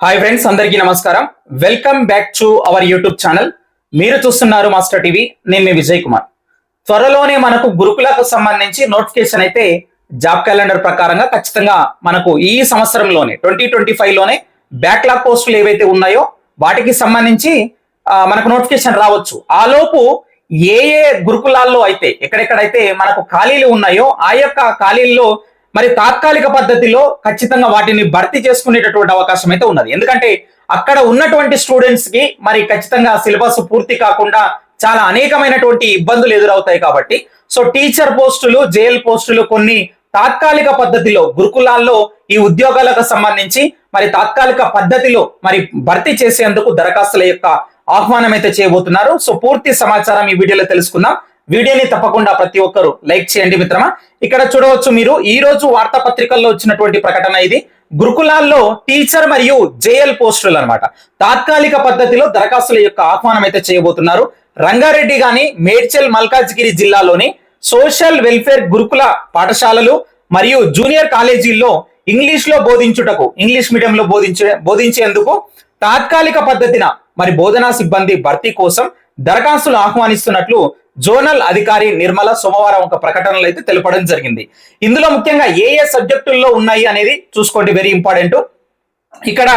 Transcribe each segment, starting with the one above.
Hi friends అందరికీ నమస్కారం. Welcome back to our YouTube channel. మీరు చూస్తున్నారు మాస్టర్ టీవీ నేను మీ విజయ్ కుమార్. త్వరలోనే మనకు గురుకులకు సంబంధించి నోటిఫికేషన్ అయితే జాబ్ క్యాలెండర్ ప్రకారంగా ఖచ్చితంగా మనకు ఈ సంవత్సరంలోనే ట్వంటీ ట్వంటీ ఫైవ్లోనే బ్యాక్లాగ్ పోస్టులు ఏవైతే ఉన్నాయో వాటికి సంబంధించి మనకు నోటిఫికేషన్ రావచ్చు. ఆలోపు ఏ ఏ గురుకులాల్లో అయితే ఎక్కడెక్కడైతే మనకు ఖాళీలు ఉన్నాయో ఆ యొక్క ఖాళీల్లో మరి తాత్కాలిక పద్ధతిలో ఖచ్చితంగా వాటిని భర్తీ చేసుకునేటటువంటి అవకాశం అయితే ఉన్నది. ఎందుకంటే అక్కడ ఉన్నటువంటి స్టూడెంట్స్కి మరి ఖచ్చితంగా సిలబస్ పూర్తి కాకుండా చాలా అనేకమైనటువంటి ఇబ్బందులు ఎదురవుతాయి కాబట్టి సో టీచర్ పోస్టులు జైల్ పోస్టులు కొన్ని తాత్కాలిక పద్ధతిలో గురుకులాల్లో ఈ ఉద్యోగాలకు సంబంధించి మరి తాత్కాలిక పద్ధతిలో మరి భర్తీ చేసేందుకు దరఖాస్తుల యొక్క ఆహ్వానం అయితే చేయబోతున్నారు. సో పూర్తి సమాచారం ఈ వీడియోలో తెలుసుకుందాం. వీడియోని తప్పకుండా ప్రతి ఒక్కరు లైక్ చేయండి మిత్రమా. ఇక్కడ చూడవచ్చు మీరు ఈ రోజు వార్తాపత్రికల్లో వచ్చినటువంటి ప్రకటన ఇది. గురుకులాల్లో టీచర్ మరియు జేఎల్ పోస్టులు అన్నమాట. తాత్కాలిక పద్ధతిలో దరఖాస్తుల యొక్క ఆహ్వానం అయితే చేయబోతున్నారు. రంగారెడ్డి గాని మేడ్చల్ మల్కాజ్గిరి జిల్లాలోని సోషల్ వెల్ఫేర్ గురుకుల పాఠశాలలు మరియు జూనియర్ కాలేజీల్లో ఇంగ్లీష్లో బోధించుటకు ఇంగ్లీష్ మీడియంలో బోధించే బోధించేందుకు తాత్కాలిక పద్ధతిన మరి బోధనా సిబ్బంది భర్తీ కోసం దరఖాస్తులు ఆహ్వానిస్తున్నట్లు జోనల్ అధికారి నిర్మల సోమవారం ఒక ప్రకటనలో అయితే తెలపడం జరిగింది. ఇందులో ముఖ్యంగా ఏ ఏ సబ్జెక్టుల్లో ఉన్నాయి అనేది చూసుకోండి. వెరీ ఇంపార్టెంట్ ఇక్కడ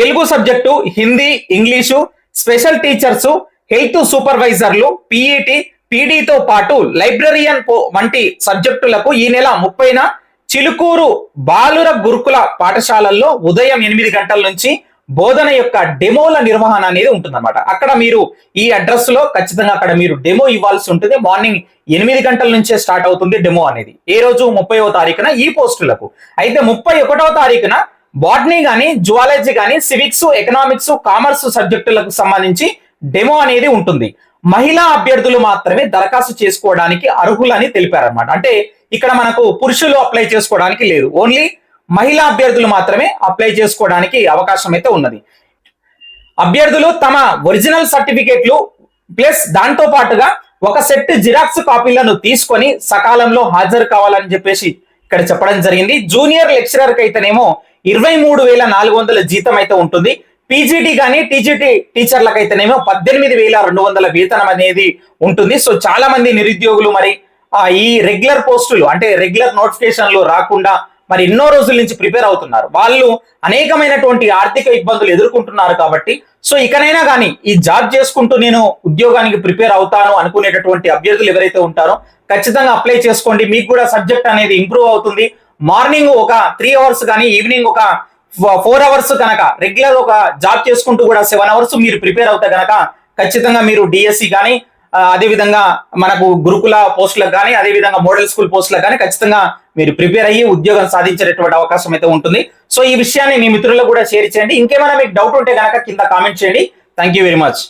Telugu subject Hindi English special teachers health సూపర్వైజర్లు PET పీడీతో పాటు లైబ్రరియన్ వంటి సబ్జెక్టులకు ఈ నెల ముప్పైన చిలుకూరు బాలుర గురుకుల పాఠశాలల్లో ఉదయం ఎనిమిది గంటల నుంచి బోధన యొక్క డెమోల నిర్వహణ అనేది ఉంటుందన్నమాట. అక్కడ మీరు ఈ అడ్రస్లో ఖచ్చితంగా అక్కడ మీరు డెమో ఇవ్వాల్సి ఉంటుంది. మార్నింగ్ ఎనిమిది గంటల నుంచే స్టార్ట్ అవుతుంది డెమో అనేది. ఏ రోజు ముప్పైవ తారీఖున ఈ పోస్టులకు. అయితే ముప్పై ఒకటవ తారీఖున బాటనీ కానీ జువాలజీ కానీ సివిక్స్ ఎకనామిక్స్ కామర్స్ సబ్జెక్టులకు సంబంధించి డెమో అనేది ఉంటుంది. మహిళా అభ్యర్థులు మాత్రమే దరఖాస్తు చేసుకోవడానికి అర్హులని తెలిపారన్నమాట. అంటే ఇక్కడ మనకు పురుషులు అప్లై చేసుకోవడానికి లేదు. ఓన్లీ మహిళా అభ్యర్థులు మాత్రమే అప్లై చేసుకోవడానికి అవకాశం అయితే ఉన్నది. అభ్యర్థులు తమ ఒరిజినల్ సర్టిఫికేట్లు ప్లస్ దాంతో పాటుగా ఒక సెట్ జిరాక్స్ కాపీలను తీసుకొని సకాలంలో హాజరు కావాలని చెప్పేసి ఇక్కడ చెప్పడం జరిగింది. జూనియర్ లెక్చరర్కి అయితేనేమో ఇరవై మూడు వేల నాలుగు వందల జీతం అయితే ఉంటుంది. పీజీటీ కానీ టీజీటీ టీచర్లకు అయితేనేమో పద్దెనిమిది వేల రెండు వందల వేతనం అనేది ఉంటుంది. సో చాలా మంది నిరుద్యోగులు మరి ఆ, ఈ రెగ్యులర్ పోస్టులు అంటే రెగ్యులర్ నోటిఫికేషన్లు రాకుండా మరి ఎన్నో రోజుల నుంచి ప్రిపేర్ అవుతున్నారు. వాళ్ళు అనేకమైనటువంటి ఆర్థిక ఇబ్బందులు ఎదుర్కొంటున్నారు కాబట్టి సో ఇకనైనా కానీ ఈ జాబ్ చేసుకుంటూ నేను ఉద్యోగానికి ప్రిపేర్ అవుతాను అనుకునేటటువంటి అభ్యర్థులు ఎవరైతే ఉంటారో ఖచ్చితంగా అప్లై చేసుకోండి. మీకు కూడా సబ్జెక్ట్ అనేది ఇంప్రూవ్ అవుతుంది. మార్నింగ్ ఒక త్రీ అవర్స్ కానీ ఈవినింగ్ ఒక ఫోర్ అవర్స్ కనుక రెగ్యులర్ ఒక జాబ్ చేసుకుంటూ కూడా సెవెన్ అవర్స్ మీరు ప్రిపేర్ అవుతే కనుక ఖచ్చితంగా మీరు డిఎస్సి కానీ అదేవిధంగా అదే విధంగా మనకు గురుకుల పోస్టులకు కానీ అదే విధంగా మోడల్ స్కూల్ పోస్టులకు కానీ ఖచ్చితంగా మీరు ప్రిపేర్ అయ్యి ఉద్యోగం సాధించేటటువంటి అవకాశం అయితే ఉంటుంది. సో ఈ విషయాన్ని మీ మిత్రులకు కూడా షేర్ చేయండి. ఇంకేమైనా మీకు డౌట్ ఉంటే కనుక కింద కామెంట్ చేయండి. Thank you very much